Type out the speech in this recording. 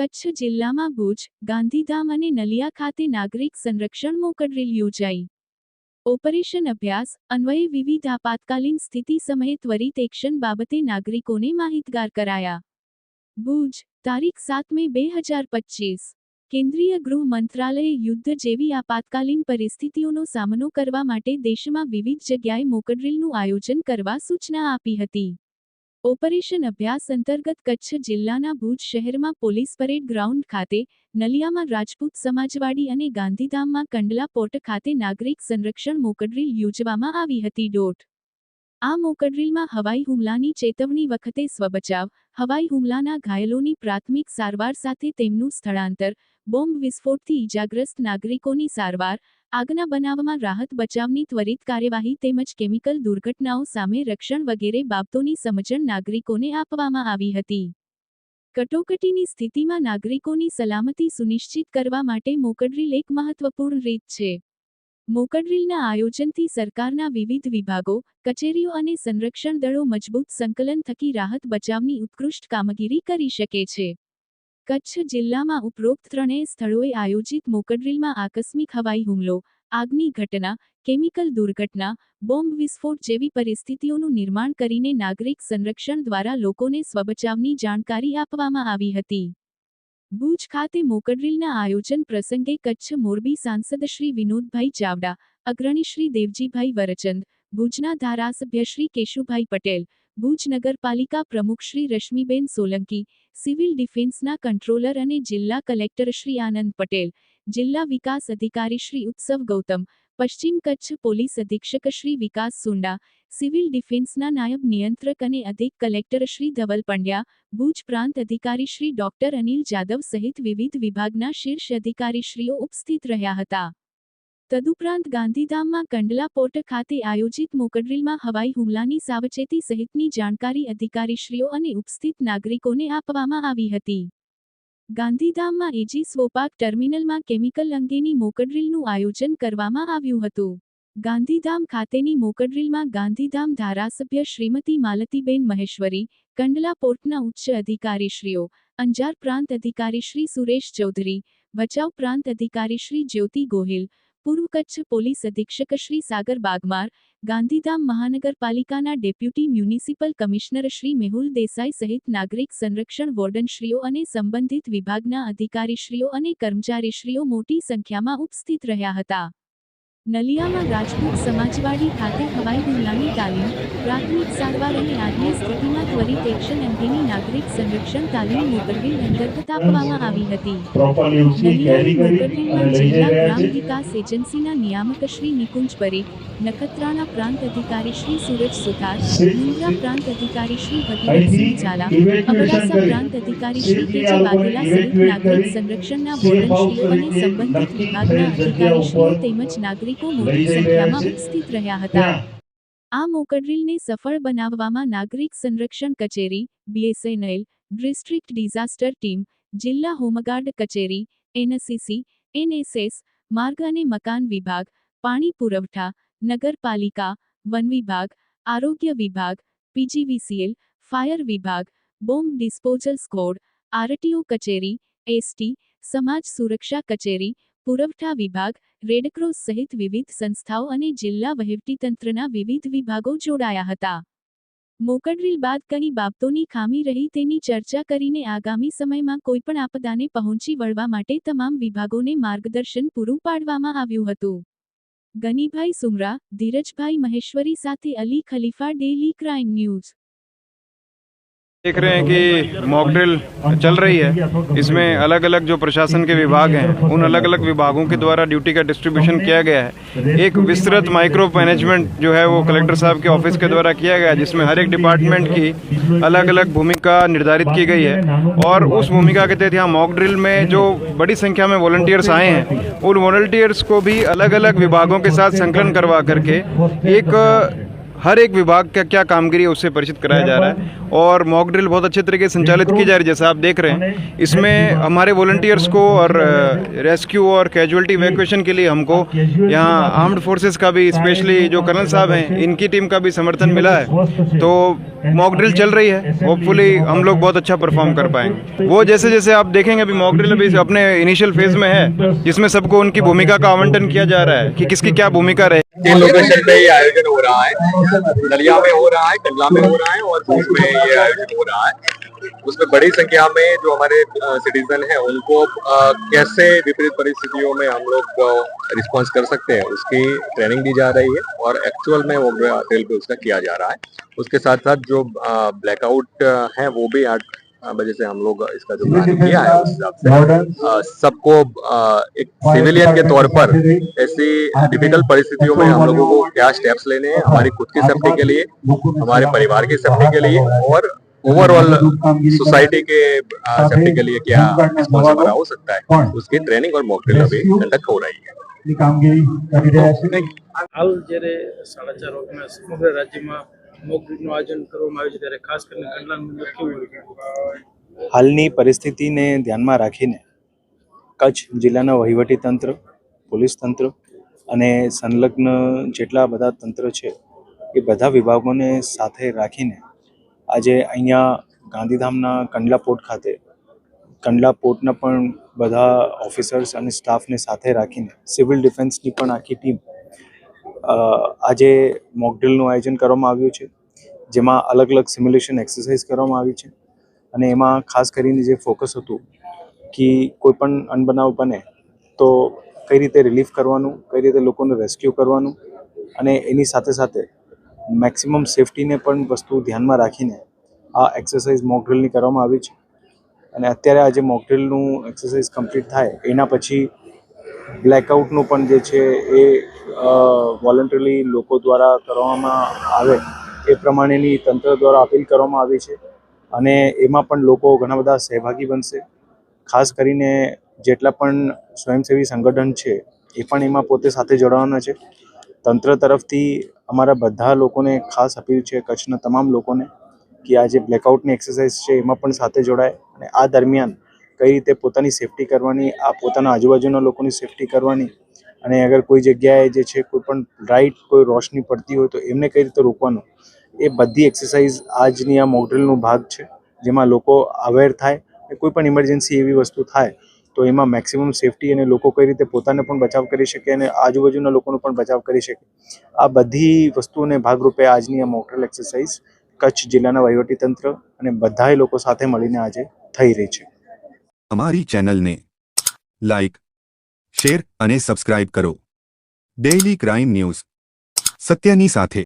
કચ્છ જિલ્લામાં ભુજ, ગાંધીધામ અને નલિયા ખાતે નાગરિક સંરક્ષણ મોકડ્રીલ યોજાઈ. ઓપરેશન અભ્યાસ, અન્વયે વિવિધ આપાતકાલીન સ્થિતિ સમયે ત્વરિત એક્શન બાબતે નાગરિકોને માહિતગાર કરાયા. ભુજ, તારીખ સાત મે બે હજાર પચીસ. કેન્દ્રીય ગૃહ મંત્રાલયે યુદ્ધ જેવી આપાતકાલીન પરિસ્થિતિઓનો સામનો કરવા માટે દેશમાં વિવિધ જગ્યાએ મોકડ્રીલનું આયોજન કરવા સૂચના આપી હતી. ઓપરેશન અભ્યાસ અંતર્ગત કચ્છ જિલ્લાના ભુજ શહેરમાં પોલીસ પરેડ ગ્રાઉન્ડ ખાતે, નલિયામાં રાજપૂત સમાજવાડી અને ગાંધીધામમાં કંડલા પોર્ટ ખાતે નાગરિક સંરક્ષણ મોકડ્રીલ યોજવામાં આવી હતી. ડોટ આ મોકડ્રીલમાં હવાઈ હુમલાની ચેતવણી વખતે સ્વબચાવ, હવાઈ હુમલાના ઘાયલોની પ્રાથમિક સારવાર સાથે તેમનું સ્થળાંતર, બોમ્બ વિસ્ફોટથી ઇજાગ્રસ્ત નાગરિકોની સારવાર, આગના બનાવમાં રાહત બચાવની ત્વરિત કાર્યવાહી તેમજ કેમિકલ દુર્ઘટનાઓ સામે રક્ષણ વગેરે બાબતોની સમજણ નાગરિકોને આપવામાં આવી હતી. કટોકટીની સ્થિતિમાં નાગરિકોની સલામતી સુનિશ્ચિત કરવા માટે મોકડ્રીલ એક મહત્વપૂર્ણ રીત છે. મોકડ્રીલના આયોજનથી સરકારના વિવિધ વિભાગો, કચેરીઓ અને સંરક્ષણ દળો મજબૂત સંકલન થકી રાહત બચાવની ઉત્કૃષ્ટ કામગીરી કરી શકે છે. કચ્છ જિલ્લામાં ઉપરોક્ત ત્રણેય સ્થળોએ આયોજિત મોકડ્રીલમાં આકસ્મિક હવાઈ હુમલો, આગની ઘટના, કેમિકલ દુર્ઘટના, બોમ્બ વિસ્ફોટ જેવી પરિસ્થિતિઓનું નિર્માણ કરીને નાગરિક સંરક્ષણ દ્વારા લોકોને સ્વબચાવની જાણકારી આપવામાં આવી હતી. ભુજ ખાતે મોકડ્રીલના આયોજન પ્રસંગે કચ્છ મોરબી સાંસદ શ્રી વિનોદભાઈ ચાવડા, અગ્રણી શ્રી દેવજીભાઈ વરચંદ, ભુજના ધારાસભ્ય શ્રી કેશુભાઈ પટેલ, ભુજ નગરપાલિકા પ્રમુખ શ્રી રશ્મિબેન સોલંકી, સિવિલ ડિફેન્સના કંટ્રોલર અને જિલ્લા કલેક્ટર શ્રી આનંદ પટેલ, જિલ્લા વિકાસ અધિકારી શ્રી ઉત્સવ ગૌતમ પશ્ચિમ કચ્છ પોલીસ અધિક્ષક શ્રી વિકાસ સુંડા, સિવિલ ડિફેન્સના નાયબ નિયંત્રક અને અધિક કલેક્ટર શ્રી ધવલ પંડ્યા, ભુજ પ્રાંત અધિકારી શ્રી ડોક્ટર અનિલ જાદવ સહિત વિવિધ વિભાગના શીર્ષ અધિકારીશ્રીઓ ઉપસ્થિત રહ્યા હતા. તદુપરાંત ગાંધીધામમાં કંડલા પોર્ટ ખાતે આયોજિત મોકડ્રીલમાં હવાઈ હુમલાની સાવચેતી સહિતની જાણકારી અધિકારીશ્રીઓ અને ઉપસ્થિત નાગરિકોને આપવામાં આવી હતી. ગાંધીધામમાં એજી સ્વોપાક ટર્મિનલમાં કેમિકલ અંગેની મોકડ્રીલનું આયોજન કરવામાં આવ્યું હતું. ગાંધીધામ ખાતેની મોકડ્રીલમાં ગાંધીધામ ધારાસભ્ય શ્રીમતી માલતીબેન મહેશ્વરી, કંડલા પોર્ટના ઉચ્ચ અધિકારીશ્રીઓ, અંજાર પ્રાંત અધિકારી શ્રી સુરેશ ચૌધરી, ભચાઉ પ્રાંત અધિકારી શ્રી જ્યોતિ ગોહિલ પૂર્વ કચ્છ પોલીસ અધિક્ષક શ્રી સાગર બાગમાર, ગાંધીધામ મહાનગરપાલિકાના deputy municipal commissioner Shri Mehul Desai સહિત નાગરિક સંરક્ષણ વોર્ડનશ્રીઓ અને સંબંધિત વિભાગના અધિકારીશ્રીઓ અને કર્મચારીશ્રીઓ મોટી સંખ્યામાં ઉપસ્થિત રહ્યા હતા. નલિયામાં રાજપૂત સમાજવાડી ખાતે હવાઈ હુમલાની તાલીમ પ્રાથમિક સારવાર અને આજની સ્થિતિમાં ત્વરિત એક્શન અંગેની નાગરિક સંરક્ષણ તાલીમ મોકડ્રીલ અંતર્ગત આપવામાં આવી હતી. જિલ્લા ગ્રામ વિકાસ એજન્સીના નિયામક શ્રી નિકુંજ પરે નખત્રાણા પ્રાંત અધિકારી શ્રી સુરજ સુથાર મુન્દ્રા પ્રાંત અધિકારી શ્રી ભગીરથસિંહ ઝાલા અબડાસા પ્રાંત અધિકારી શ્રી કેજે વાઘેલા સહિત નાગરિક સંરક્ષણના વોર્ડનશ્રીઓ અને સંબંધિત વિભાગના અધિકારીશ્રીઓ તેમજ નાગરિકો લઈ મોટી સંખ્યામાં ઉપસ્થિત રહ્યા હતા. આ મોકડ્રીલને સફળ બનાવવામાં નાગરિક સંરક્ષણ કચેરી બીએસએનએલ ડિસ્ટ્રિક્ટ ડિઝાસ્ટર ટીમ જિલ્લા હોમગાર્ડ કચેરી એનસીસી એનએસએસ માર્ગ અને મકાન વિભાગ પાણી પુરવઠા નગરપાલિકા વન વિભાગ આરોગ્ય વિભાગ પીજીવીસીએલ ફાયર વિભાગ બોમ્બ ડિસ્પોઝલ સ્કોડ આરટીઓ કચેરી એસટી સમાજ સુરક્ષા કચેરી પુરવઠા વિભાગ રેડક્રોસ સહિત વિવિધ સંસ્થાઓ અને જિલ્લા વહીવટીતંત્રના વિવિધ વિભાગો જોડાયા હતા. મોકડ્રીલ બાદ કઈ બાબતોની ખામી રહી તેની ચર્ચા કરીને આગામી સમયમાં કોઈપણ આપદાને પહોંચી વળવા માટે તમામ વિભાગોને માર્ગદર્શન પૂરું પાડવામાં આવ્યું હતું. ગનીભાઈ સુમરા, ધીરજભાઈ મહેશ્વરી સાથે Ali Khalifa, daily crime news. देख रहे हैं कि मॉक ड्रिल चल रही है। इसमें अलग अलग जो प्रशासन के विभाग हैं, उन अलग अलग विभागों के द्वारा ड्यूटी का डिस्ट्रीब्यूशन किया गया है। एक विस्तृत माइक्रो मैनेजमेंट जो है वो कलेक्टर साहब के ऑफ़िस के द्वारा किया गया है जिसमें हर एक डिपार्टमेंट की अलग अलग भूमिका निर्धारित की गई है। और उस भूमिका के तहत यहाँ मॉक ड्रिल में जो बड़ी संख्या में वॉल्टियर्स आए हैं, उन वॉलंटियर्स को भी अलग अलग विभागों के साथ संकलन करवा करके एक हर एक विभाग का क्या कामगिरी है उससे परिचित कराया जा रहा है। और मॉक ड्रिल बहुत अच्छे तरीके से संचालित की जा रही है, जैसा आप देख रहे हैं। इसमें हमारे वॉल्टियर्स को और रेस्क्यू और कैजुअल्टी इवैक्यूएशन के लिए हमको यहाँ आर्म्ड फोर्सेस का भी स्पेशली जो कर्नल साहब हैं, इनकी टीम का भी समर्थन मिला है। तो मॉक ड्रिल चल रही है। होपफुली हम लोग बहुत अच्छा परफॉर्म कर पाएँगे। वो जैसे जैसे आप देखेंगे अभी मॉक ड्रिल अभी अपने इनिशियल फ़ेज़ में है, जिसमें सबको उनकी भूमिका का आवंटन किया जा रहा है कि किसकी क्या भूमिका रहे। तीन लोकेशन पे ये आयोजन हो रहा है। नलिया में हो रहा है कंडला में हो रहा है और भूज में ये आयोजन हो रहा है। उसमें बड़ी संख्या में जो हमारे सिटीजन हैं उनको कैसे विपरीत परिस्थितियों में हम लोग रिस्पॉन्स कर सकते हैं उसकी ट्रेनिंग दी जा रही है और एक्चुअल में वो ड्रिल पे उसका किया जा रहा है। उसके साथ साथ जो ब्लैकआउट है वो भी आठ बजे से हम लोग इसका जो प्लान किया है उस हिसाब से अ, सबको अ, एक सिविलियन के तौर पर ऐसी डिफिकल्ट परिस्थितियों में हम लोगों को क्या स्टेप्स लेने हैं हमारी खुद की सेफ्टी के लिए हमारे परिवार की सेफ्टी के लिए और ओवरऑल सोसाइटी के सेफ्टी के लिए क्या रिस्पॉन्स हमारा हो सकता है उसकी ट्रेनिंग और मॉक ड्रिल अभी कंडक्ट हो रही है ની કામગીરી કરી રહ્યા છે હાલ જ્યારે સાડા ચાર વાગ્યાના સમગ્ર રાજ્યમાં મોક ડ્રીલનું આયોજન કરવામાં આવ્યું છે ત્યારે ખાસ કરીને કંડલાની કેવું હાલની પરિસ્થિતિને ધ્યાનમાં રાખીને કચ્છ જિલ્લાના વહીવટીતંત્ર પોલીસ તંત્ર અને સંલગ્ન જેટલા બધા તંત્ર છે, એ બધા વિભાગોને સાથે રાખીને આજે અહીંયા ગાંધીધામના કંડલા પોર્ટ ખાતે, કંડલા પોર્ટના પણ બધા ઓફિસર્સ અને સ્ટાફને સાથે રાખીને સિવિલ ડિફેન્સની પણ આખી ટીમ આજે મોકડ્રીલનું આયોજન કરવામાં આવ્યું છે, જેમાં અલગ અલગ સિમ્યુલેશન એક્સરસાઇઝ કરવામાં આવી છે અને એમાં ખાસ કરીને જે ફોકસ હતું કે કોઈ પણ અનબનાવ બને તો કઈ રીતે રિલીફ કરવાનું, કઈ રીતે લોકોને રેસ્ક્યુ કરવાનું અને એની સાથે સાથે મેક્સિમમ સેફટીને પણ વસ્તુ ધ્યાનમાં રાખીને આ એક્સરસાઇઝ મોક ડ્રિલની કરવામાં આવી છે. અને અત્યારે આજે મોકડ્રીલનું એક્સરસાઇઝ કમ્પ્લીટ થાય, એના પછી બ્લેકઆઉટનું પણ જે છે એ વોલન્ટરીલી લોકો દ્વારા કરવામાં આવે એ પ્રમાણેની તંત્ર દ્વારા અપીલ કરવામાં આવી છે. અને એમાં પણ લોકો ઘણા બધા સહભાગી બનશે. ખાસ કરીને જેટલા પણ સ્વયંસેવી સંગઠન છે, એ પણ એમાં પોતે સાથે જોડાવાના છે. તંત્ર તરફથી અમારા બધા લોકોને ખાસ અપીલ છે, કચ્છના તમામ લોકોને, કે આ જે બ્લેકઆઉટની એક્સરસાઇઝ છે, એમાં પણ સાથે જોડાય અને આ દરમિયાન કઈ રીતે પોતાની સેફટી કરવાની, આ પોતાના આજુબાજુના લોકોની સેફટી કરવાની અને અગર કોઈ જગ્યાએ જે છે કોઈ પણ રાઈટ કોઈ રોશની પડતી હોય તો એમને કઈ રીતે રોકવાનું? એ બધી એક્સરસાઇઝ આજની આ મોકડ્રીલનો ભાગ છે, જેમાં લોકો અવેર થાય કોઈ પણ ઇમરજન્સી એવી વસ્તુ થાય તો એમાં મેક્સિમમ સેફટી અને લોકો કઈ રીતે પોતાને પણ બચાવ કરી શકે અને આજુબાજુના લોકોનો પણ બચાવ કરી શકે. આ બધી વસ્તુઓને ભાગરૂપે આજની આ મોકડ્રીલ એક્સરસાઇઝ કચ્છ જિલ્લાના વહીવટીતંત્ર અને બધાએ લોકો સાથે મળીને આજે થઈ રહી છે. અમારી ચેનલને લાઇક શેર અને સબસ્ક્રાઇબ કરો. Daily crime news. સત્યની સાથે.